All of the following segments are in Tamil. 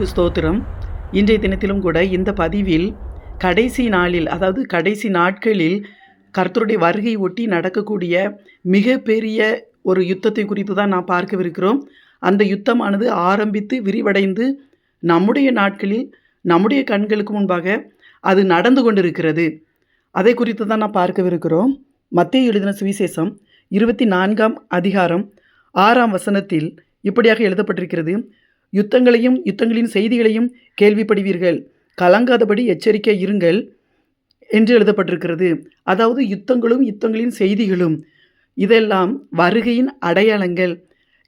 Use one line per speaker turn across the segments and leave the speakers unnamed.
கர்த்தருக்கு ஸ்தோத்திரம். இன்றைய தினத்திலும் கூட இந்த பதிவில் கடைசி நாளில் அதாவது கடைசி நாட்களில் கர்த்தருடைய வருகை ஒட்டி நடக்கக்கூடிய மிகப்பெரிய ஒரு யுத்தத்தை குறித்து தான் நான் பார்க்கவிருக்கிறோம். அந்த யுத்தமானது ஆரம்பித்து விரிவடைந்து நம்முடைய நாட்களில் நம்முடைய கண்களுக்கு முன்பாக அது நடந்து கொண்டிருக்கிறது. அதை குறித்து தான் நான் பார்க்கவிருக்கிறோம். மத்திய எழுதின சுவிசேஷம் இருபத்தி நான்காம் அதிகாரம் ஆறாம் வசனத்தில் இப்படியாக எழுதப்பட்டிருக்கிறது. யுத்தங்களையும் யுத்தங்களின் செய்திகளையும் கேள்விப்படுவீர்கள். கலங்காதபடி எச்சரிக்கை இருங்கள் என்று எழுதப்பட்டிருக்கிறது. அதாவது யுத்தங்களும் யுத்தங்களின் செய்திகளும் இதெல்லாம் வருகையின் அடையாளங்கள்.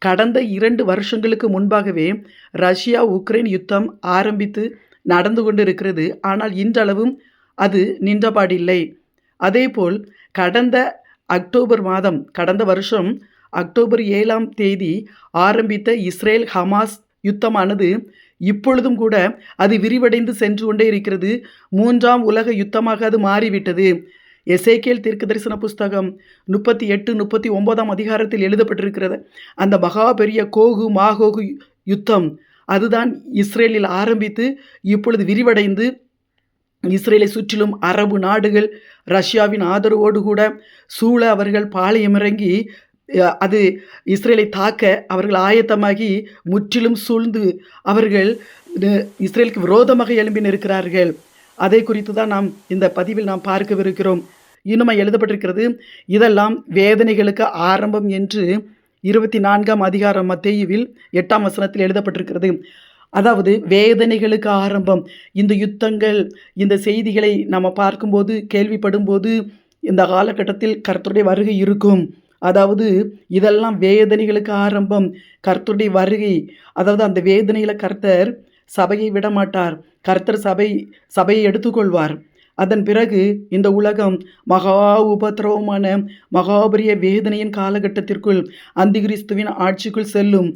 கடந்த இரண்டு வருஷங்களுக்கு முன்பாகவே ரஷ்யா உக்ரைன் யுத்தம் ஆரம்பித்து நடந்து கொண்டு இருக்கிறது ஆனால் இன்றளவும் அது நின்றபாடில்லை. அதேபோல் கடந்த அக்டோபர் மாதம் கடந்த வருஷம் அக்டோபர் ஏழாம் தேதி ஆரம்பித்த இஸ்ரேல் ஹமாஸ் யுத்தமானது இப்பொழுதும் கூட அது விரிவடைந்து சென்று கொண்டே இருக்கிறது. மூன்றாம் உலக யுத்தமாக அது மாறிவிட்டது. எசேக்கியல் தீர்க்க தரிசன புஸ்தகம் முப்பத்தி எட்டு முப்பத்தி ஒன்பதாம் அதிகாரத்தில் எழுதப்பட்டிருக்கிறது. அந்த மகா பெரிய கோகு மாகோகு யுத்தம் அதுதான் இஸ்ரேலில் ஆரம்பித்து இப்பொழுது விரிவடைந்து இஸ்ரேலை சுற்றிலும் அரபு நாடுகள் ரஷ்யாவின் ஆதரவோடு கூட சூழ அவர்கள் பாளையமிறங்கி அது இஸ்ரேலை தாக்க அவர்கள் ஆயத்தமாகி முற்றிலும் சூழ்ந்து அவர்கள் இஸ்ரேலுக்கு விரோதமாக எழும்பி நிற்கிறார்கள் அதை குறித்து தான் நாம் இந்த பதிவில் நாம் பார்க்கவிருக்கிறோம். இன்னும் எழுதப்பட்டிருக்கிறது இதெல்லாம் வேதனைகளுக்கு ஆரம்பம் என்று இருபத்தி நான்காம் அதிகாரம் மத்தேயுவில் எட்டாம் வசனத்தில் எழுதப்பட்டிருக்கிறது. அதாவது வேதனைகளுக்கு ஆரம்பம் இந்த யுத்தங்கள் இந்த செய்திகளை நம்ம பார்க்கும்போது கேள்விப்படும்போது இந்த காலகட்டத்தில் கருத்துடைய வருகை இருக்கும். அதாவது இதெல்லாம் வேதனைகளுக்கு ஆரம்பம் கர்த்தருடைய வருகை. அதாவது அந்த வேதனையில் கர்த்தர் சபையை விடமாட்டார். கர்த்தர் சபை சபையை எடுத்துக்கொள்வார். அதன் பிறகு இந்த உலகம் மகா உபத்திரவமான மகாபரிய வேதனையின் காலகட்டத்திற்குள் அந்திகிறிஸ்துவின் ஆட்சிக்குள் செல்லும்.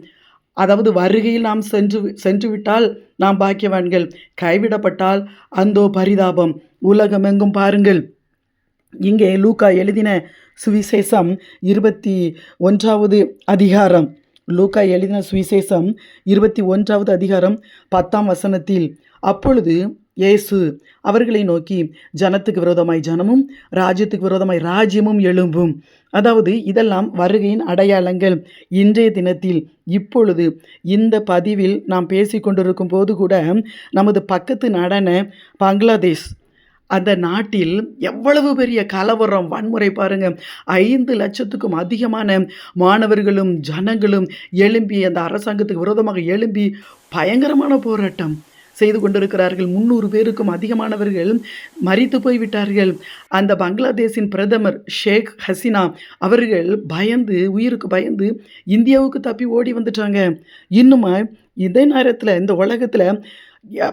அதாவது வருகையில் நாம் சென்று சென்று விட்டால் நாம் பாக்கியவான்கள். கைவிடப்பட்டால் அந்தோ பரிதாபம். உலகமெங்கும் பாருங்கள். இங்கே லூக்கா எழுதின சுவிசேஷம் இருபத்தி ஒன்றாவது அதிகாரம். லூக்கா எழுதின சுவிசேஷம் இருபத்தி ஒன்றாவது அதிகாரம் பத்தாம் வசனத்தில் அப்பொழுது இயேசு அவர்களை நோக்கி ஜனத்துக்கு விரோதமாய் ஜனமும் ராஜ்யத்துக்கு விரோதமாய் ராஜ்யமும் எழும்பும். அதாவது இதெல்லாம் வருகையின் அடையாளங்கள். இன்றைய தினத்தில் இப்பொழுது இந்த பதிவில் நாம் பேசிக்கொண்டிருக்கும் போது கூட நமது பக்கத்து நடன பங்களாதேஷ் அந்த நாட்டில் எவ்வளவு பெரிய கலவரம் வன்முறை பாருங்க. ஐந்து லட்சத்துக்கும் அதிகமான மாணவர்களும் ஜனங்களும் எழும்பி அந்த அரசாங்கத்துக்கு விரோதமாக எழும்பி பயங்கரமான போராட்டம் செய்து கொண்டிருக்கிறார்கள். முந்நூறு பேருக்கும் அதிகமானவர்கள் மறித்து போய்விட்டார்கள். அந்த பங்களாதேஷின் பிரதமர் ஷேக் ஹசினா அவர்கள் பயந்து உயிருக்கு பயந்து இந்தியாவுக்கு தப்பி ஓடி வந்துட்டாங்க. இன்னுமா இதே நேரத்தில் இந்த உலகத்தில்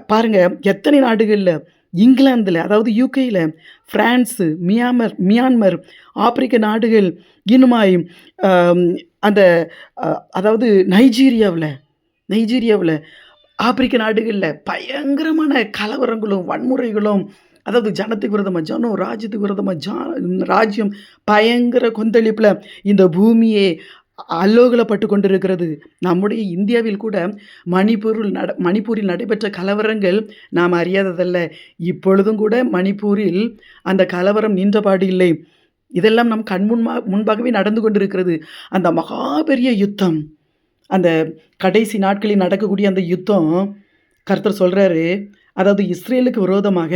பாருங்கள் எத்தனை நாடுகளில் இங்கிலாந்தில் அதாவது யூகேயில் ஃப்ரான்ஸு மியான்மர் மியான்மர் ஆப்பிரிக்க நாடுகள் இன்னுமாய் அந்த அதாவது நைஜீரியாவில் நைஜீரியாவில் ஆப்பிரிக்க நாடுகளில் பயங்கரமான கலவரங்களும் வன்முறைகளும் அதாவது ஜனத்துக்கு விரதமாக ஜனம் ராஜ்யத்துக்கு விரதமாக ஜா ராஜ்யம் பயங்கர கொந்தளிப்பில் இந்த பூமியே அல்லோகலப்பட்டு கொண்டிருக்கிறது. நம்முடைய இந்தியாவில் கூட மணிப்பூரில் நட மணிப்பூரில் நடைபெற்ற கலவரங்கள் நாம் அறியாததல்ல. இப்பொழுதும் கூட மணிப்பூரில் அந்த கலவரம் நின்றபாடு இல்லை. இதெல்லாம் நம் கண் முன்மா முன்பாகவே நடந்து கொண்டிருக்கிறது. அந்த மகா பெரிய யுத்தம் அந்த கடைசி நாட்களில் நடக்கக்கூடிய அந்த யுத்தம் கர்த்தர் சொல்கிறாரு அதாவது இஸ்ரேலுக்கு விரோதமாக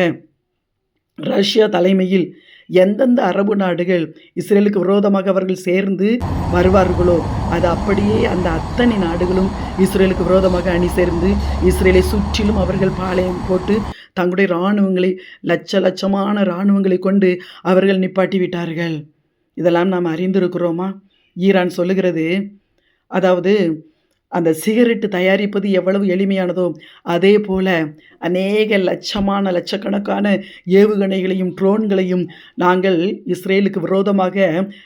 ரஷ்யா தலைமையில் எந்தெந்த அரபு நாடுகள் இஸ்ரேலுக்கு விரோதமாக அவர்கள் சேர்ந்து வருவார்களோ அது அப்படியே அந்த அத்தனை நாடுகளும் இஸ்ரேலுக்கு விரோதமாக அணி சேர்ந்து இஸ்ரேலை சுற்றிலும் அவர்கள் பாளையம் போட்டு தங்களுடைய இராணுவங்களை லட்ச லட்சமான இராணுவங்களை கொண்டு அவர்கள் நிப்பாட்டி விட்டார்கள். இதெல்லாம் நாம் அறிந்திருக்கிறோமா? ஈரான் சொல்லுகிறது அதாவது அந்த சிகரெட்டு தயாரிப்பது எவ்வளவு எளிமையானதோ அதே போல அநேக லட்சமான லட்சக்கணக்கான ஏவுகணைகளையும் ட்ரோன்களையும் நாங்கள் இஸ்ரேலுக்கு விரோதமாக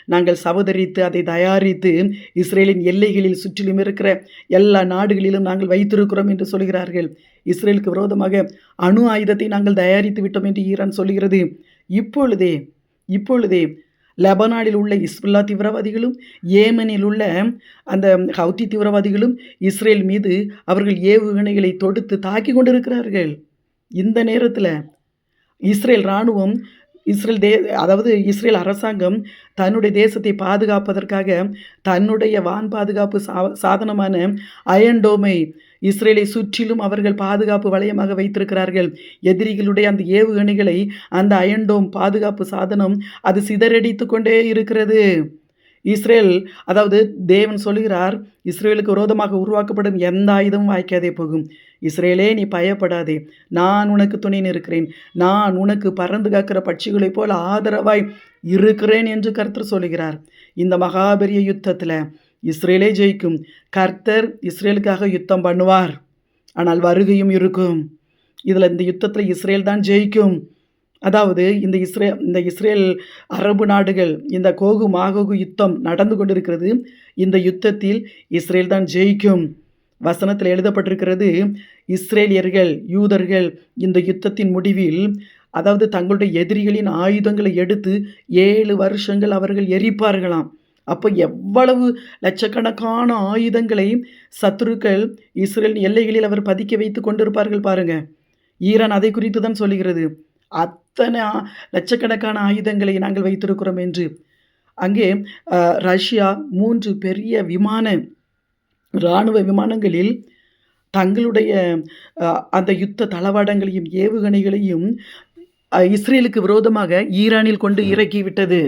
நாங்கள் சவதரித்து அதை தயாரித்து இஸ்ரேலின் எல்லைகளில் சுற்றிலும் இருக்கிற எல்லா நாடுகளிலும் நாங்கள் வைத்திருக்கிறோம் என்று சொல்கிறார்கள். இஸ்ரேலுக்கு விரோதமாக அணு ஆயுதத்தை நாங்கள் தயாரித்து விட்டோம் என்று ஈரான் சொல்கிறது இப்பொழுதே இப்பொழுதே லெபனானில் உள்ள இஸ்புல்லா தீவிரவாதிகளும் ஏமனில் உள்ள அந்த ஹவுத்தி தீவிரவாதிகளும் இஸ்ரேல் மீது அவர்கள் ஏவுகணைகளை தொடுத்து தாக்கி கொண்டிருக்கிறார்கள். இந்த நேரத்தில் இஸ்ரேல் இராணுவம் இஸ்ரேல் தே அதாவது இஸ்ரேல் அரசாங்கம் தன்னுடைய தேசத்தை பாதுகாப்பதற்காக தன்னுடைய வான் பாதுகாப்பு சா சாதனமான அயன்டோமை இஸ்ரேலை சுற்றிலும் அவர்கள் பாதுகாப்பு வளையமாக வைத்திருக்கிறார்கள். எதிரிகளுடைய அந்த ஏவுகணைகளை அந்த அயன்டோம் பாதுகாப்பு சாதனம் அது சிதறடித்து கொண்டே இருக்கிறது. இஸ்ரேல் அதாவது தேவன் சொல்கிறார் இஸ்ரேலுக்கு விரோதமாக உருவாக்கப்படும் எந்த ஆயுதமும் வாய்க்காதே போகும். இஸ்ரேலே நீ பயப்படாதே. நான் உனக்கு துணை நிற்கிறேன் நான் உனக்கு பறந்து காக்கிற பட்சிகளைப் போல் ஆதரவாய் இருக்கிறேன் என்று கருத்து சொல்கிறார் இந்த மகாபெரிய யுத்தத்தில் இஸ்ரேலே ஜெயிக்கும். கர்த்தர் இஸ்ரேலுக்காக யுத்தம் பண்ணுவார். ஆனால் வருகையும் இருக்கும். இதில் இந்த யுத்தத்தில் இஸ்ரேல் தான் ஜெயிக்கும். அதாவது இந்த இஸ்ரே இந்த இஸ்ரேல் அரபு நாடுகள் இந்த கோகு மாகோகு யுத்தம் நடந்து கொண்டிருக்கிறது. இந்த யுத்தத்தில் இஸ்ரேல் தான் ஜெயிக்கும். வசனத்தில் எழுதப்பட்டிருக்கிறது இஸ்ரேலியர்கள் யூதர்கள் இந்த யுத்தத்தின் முடிவில் அதாவது தங்களுடைய எதிரிகளின் ஆயுதங்களை எடுத்து ஏழு வருஷங்கள் அவர்கள் எரிப்பார்களாம். அப்போ எவ்வளவு லட்சக்கணக்கான ஆயுதங்களை சத்துருக்கள் இஸ்ரேல் எல்லைகளில் அவர் பதுக்கி வைத்து கொண்டிருப்பார்கள் பாருங்க. ஈரான் அதை குறித்து தான் சொல்லுகிறது. அத்தனை லட்சக்கணக்கான ஆயுதங்களை நாங்கள் வைத்திருக்கிறோம் என்று. அங்கே ரஷ்யா மூன்று பெரிய விமான இராணுவ விமானங்களில் தங்களுடைய அந்த யுத்த தளவாடங்களையும் ஏவுகணைகளையும் இஸ்ரேலுக்கு விரோதமாக ஈரானில் கொண்டு இறக்கிவிட்டது.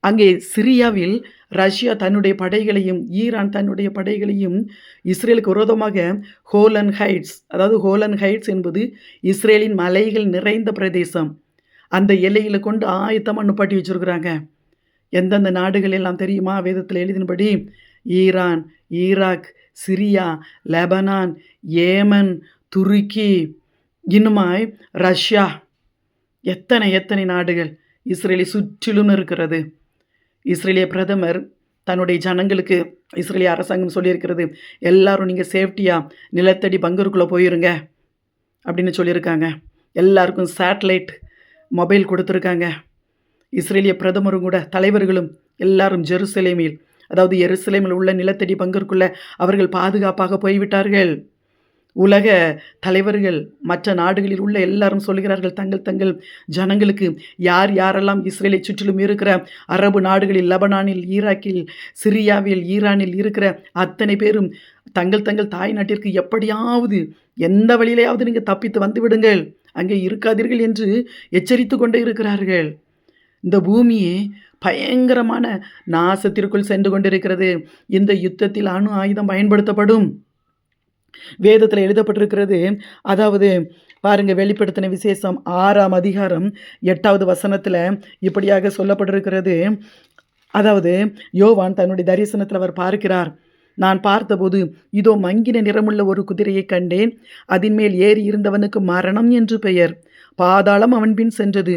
அங்கே சிரியாவில் ரஷ்யா தன்னுடைய படைகளையும் ஈரான் தன்னுடைய படைகளையும் இஸ்ரேலுக்கு விரோதமாக ஹோலன் ஹைட்ஸ் அதாவது ஹோலன் ஹைட்ஸ் என்பது இஸ்ரேலின் மலைகள் நிறைந்த பிரதேசம். அந்த எல்லையில் கொண்டு ஆயத்தம் நுப்பாட்டி வச்சுருக்குறாங்க. எந்தெந்த நாடுகள் எல்லாம் தெரியுமா? வேதத்தில் எழுதினபடி Iran Iraq Syria Lebanon Yemen துருக்கி இன்னுமாய் ரஷ்யா. எத்தனை எத்தனை நாடுகள் இஸ்ரேலை சுற்றிலும் இருக்கிறது. இஸ்ரேலிய பிரதமர் தன்னுடைய ஜனங்களுக்கு இஸ்ரேலிய அரசாங்கம் சொல்லியிருக்கிறது எல்லாரும் நீங்கள் சேஃப்டியாக நிலத்தடி பங்கருக்குள்ளே போயிருங்க அப்படின்னு சொல்லியிருக்காங்க. எல்லாருக்கும் சேட்டலைட் மொபைல் கொடுத்துருக்காங்க. இஸ்ரேலிய பிரதமரும் கூட தலைவர்களும் எல்லாரும் ஜெருசலேமில் அதாவது எருசலேமில் உள்ள நிலத்தடி பங்கருக்குள்ளே அவர்கள் பாதுகாப்பாக போய்விட்டார்கள். உலக தலைவர்கள் மற்ற நாடுகளில் உள்ள எல்லாரும் சொல்கிறார்கள் தங்கள் தங்கள் ஜனங்களுக்கு யார் யாரெல்லாம் இஸ்ரேலை சுற்றிலும் இருக்கிற அரபு நாடுகளில் லெபனானில் ஈராக்கில் சிரியாவில் ஈரானில் இருக்கிற அத்தனை பேரும் தங்கள் தங்கள் தாய் நாட்டிற்கு எப்படியாவது எந்த வழியிலையாவது நீங்கள் தப்பித்து வந்து விடுங்கள் அங்கே இருக்காதீர்கள் என்று எச்சரித்து கொண்டே இருக்கிறார்கள். இந்த பூமியே பயங்கரமான நாசத்திற்குள் சென்று கொண்டிருக்கிறது. இந்த யுத்தத்தில் அணு ஆயுதம் பயன்படுத்தப்படும். வேதத்தில் எழுதப்பட்டிருக்கிறது. அதாவது பாருங்கள் வெளிப்படுத்தின விசேஷம் ஆறாம் அதிகாரம் எட்டாவது வசனத்தில் இப்படியாக சொல்லப்பட்டிருக்கிறது. அதாவது யோவான் தன்னுடைய தரிசனத்தில் அவர் பார்க்கிறார் நான் பார்த்தபோது இதோ மங்கின நிறமுள்ள ஒரு குதிரையை கண்டேன். அதன் மேல் ஏறி இருந்தவனுக்கு மரணம் என்று பெயர். பாதாளம் அவன் பின் சென்றது.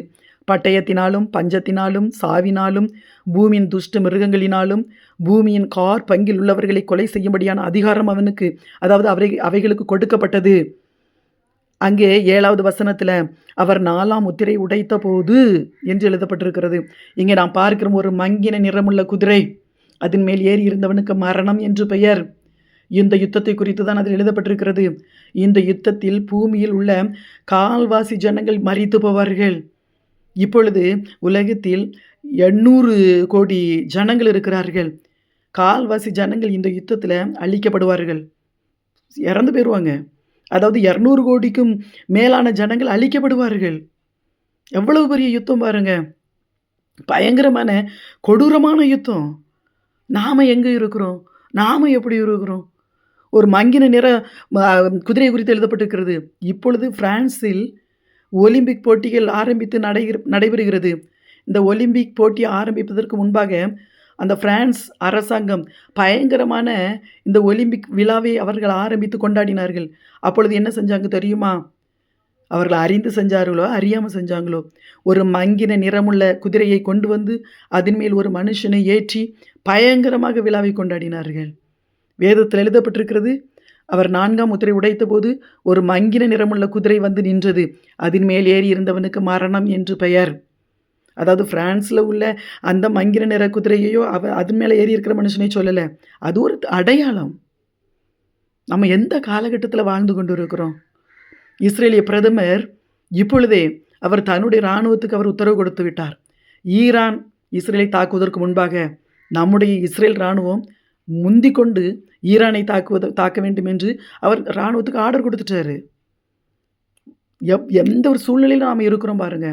பட்டயத்தினாலும் பஞ்சத்தினாலும் சாவினாலும் பூமியின் துஷ்ட மிருகங்களினாலும் பூமியின் கார் பங்கில் உள்ளவர்களை கொலை செய்யும்படியான அதிகாரம் அவனுக்கு அதாவது அவை அவைகளுக்கு கொடுக்கப்பட்டது. அங்கே ஏழாவது வசனத்தில் அவர் நாலாம் முத்திரை உடைத்த போது என்று எழுதப்பட்டிருக்கிறது. இங்கே நாம் பார்க்கிறோம் ஒரு மங்கின நிறமுள்ள குதிரை. அதன் மேல் ஏறி இருந்தவனுக்கு மரணம் என்று பெயர். இந்த யுத்தத்தை குறித்து தான் அதில் எழுதப்பட்டிருக்கிறது. இந்த யுத்தத்தில் பூமியில் உள்ள கால்வாசி ஜனங்கள் மறித்து போவார்கள். இப்பொழுது உலகத்தில் எண்ணூறு கோடி ஜனங்கள் இருக்கிறார்கள். கால்வாசி ஜனங்கள் இந்த யுத்தத்தில் அழிக்கப்படுவார்கள். இறந்து போயிடுவாங்க அதாவது இரநூறு கோடிக்கும் மேலான ஜனங்கள் அழிக்கப்படுவார்கள். எவ்வளவு பெரிய யுத்தம் பாருங்க. பயங்கரமான கொடூரமான யுத்தம். நாம் எங்கே இருக்கிறோம்? நாம் எப்படி இருக்கிறோம்? ஒரு மங்கின நிற குதிரை குறித்து எழுதப்பட்டிருக்கிறது. இப்பொழுது பிரான்சில் ஒலிம்பிக் போட்டிகள் ஆரம்பித்து நடைகிற நடைபெறுகிறது. இந்த ஒலிம்பிக் போட்டி ஆரம்பிப்பதற்கு முன்பாக அந்த பிரான்ஸ் அரசாங்கம் பயங்கரமான இந்த ஒலிம்பிக் விழாவை அவர்கள் ஆரம்பித்து கொண்டாடினார்கள். அப்பொழுது என்ன செஞ்சாங்க தெரியுமா? அவர்கள் அறிந்து செஞ்சார்களோ அறியாமல் செஞ்சாங்களோ? ஒரு மங்கின நிறமுள்ள குதிரையை கொண்டு வந்து அதன் மேல் ஒரு மனுஷனை ஏற்றி பயங்கரமாக விழாவை கொண்டாடினார்கள். வேதத்தில் எழுதப்பட்டிருக்கிறது அவர் நான்காம் முத்திரை உடைத்தபோது ஒரு மங்கின நிறமுள்ள குதிரை வந்து நின்றது. அதன் மேல் ஏறி இருந்தவனுக்கு மரணம் என்று பெயர். அதாவது பிரான்ஸில் உள்ள அந்த மங்கின நிற குதிரையையோ அவ அது மேலே ஏறி இருக்கிற மனுஷனே சொல்லலை. அது ஒரு அடையாளம். நம்ம எந்த காலகட்டத்தில் வாழ்ந்து கொண்டு இருக்கிறோம் இஸ்ரேலிய பிரதமர் இப்பொழுதே அவர் தன்னுடைய இராணுவத்துக்கு அவர் உத்தரவு கொடுத்து விட்டார். ஈரான் இஸ்ரேலை தாக்குவதற்கு முன்பாக நம்முடைய இஸ்ரேல் இராணுவம் முந்திக்கொண்டு ஈரானை தாக்குவது தாக்க வேண்டும் என்று அவர் இராணுவத்துக்கு ஆர்டர் கொடுத்துட்டாரு. எவ் எந்த ஒரு சூழ்நிலையில் நாம் இருக்கிறோம் பாருங்க.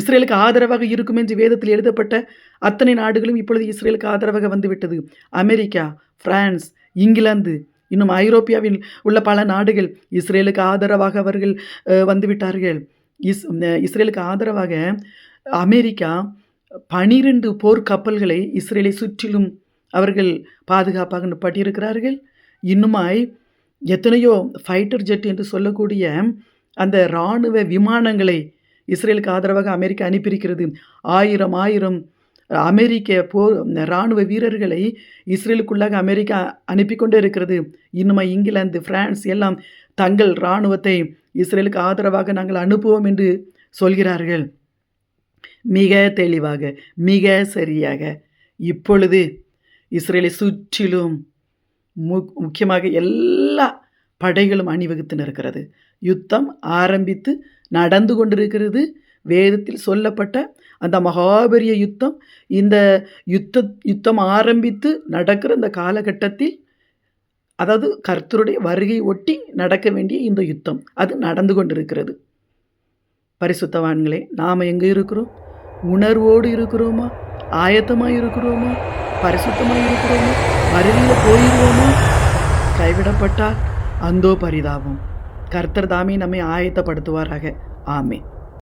இஸ்ரேலுக்கு ஆதரவாக இருக்கும் என்று வேதத்தில் எழுதப்பட்ட அத்தனை நாடுகளும் இப்பொழுது இஸ்ரேலுக்கு ஆதரவாக வந்துவிட்டது. அமெரிக்கா பிரான்ஸ் இங்கிலாந்து இன்னும் ஐரோப்பியாவில் உள்ள பல நாடுகள் இஸ்ரேலுக்கு ஆதரவாக அவர்கள் வந்துவிட்டார்கள். இஸ் இஸ்ரேலுக்கு ஆதரவாக அமெரிக்கா பனிரெண்டு போர் கப்பல்களை இஸ்ரேலை சுற்றிலும் அவர்கள் பாதுகாப்பாக நிப்பாட்டியிருக்கிறார்கள். இன்னுமாய் எத்தனையோ ஃபைட்டர் ஜெட் என்று சொல்லக்கூடிய அந்த இராணுவ விமானங்களை இஸ்ரேலுக்கு ஆதரவாக அமெரிக்கா அனுப்பியிருக்கிறது. ஆயிரம் ஆயிரம் அமெரிக்க போர் இராணுவ வீரர்களை இஸ்ரேலுக்குள்ளாக அமெரிக்கா அனுப்பி கொண்டே இருக்கிறது. இன்னுமா இங்கிலாந்து பிரான்ஸ் எல்லாம் தங்கள் இராணுவத்தை இஸ்ரேலுக்கு ஆதரவாக நாங்கள் அனுப்புவோம் என்று சொல்கிறார்கள். மிக தெளிவாக மிக சரியாக இப்பொழுது இஸ்ரேலை சுற்றிலும் மு முக்கியமாக எல்லா படைகளும் அணிவகுத்து நிற்கிறது யுத்தம் ஆரம்பித்து நடந்து கொண்டிருக்கிறது. வேதத்தில் சொல்லப்பட்ட அந்த மகாபெரிய யுத்தம் இந்த யுத்த யுத்தம் ஆரம்பித்து நடக்கிற இந்த காலகட்டத்தில் அதாவது கர்த்தருடைய வருகை ஒட்டி நடக்க வேண்டிய இந்த யுத்தம் அது நடந்து கொண்டிருக்கிறது. பரிசுத்தவான்களே நாம் எங்கே இருக்கிறோம்? உணர்வோடு இருக்கிறோமா? ஆயத்தமாக இருக்கிறோமா பரிசுத்தமாக இருக்கிறோமா வருகையில் போயிடுவோமா கைவிடப்பட்டால் அந்தோ பரிதாபம். கர்த்தர் தாமே நம்மை ஆயத்தப்படுத்துவாராக. ஆமே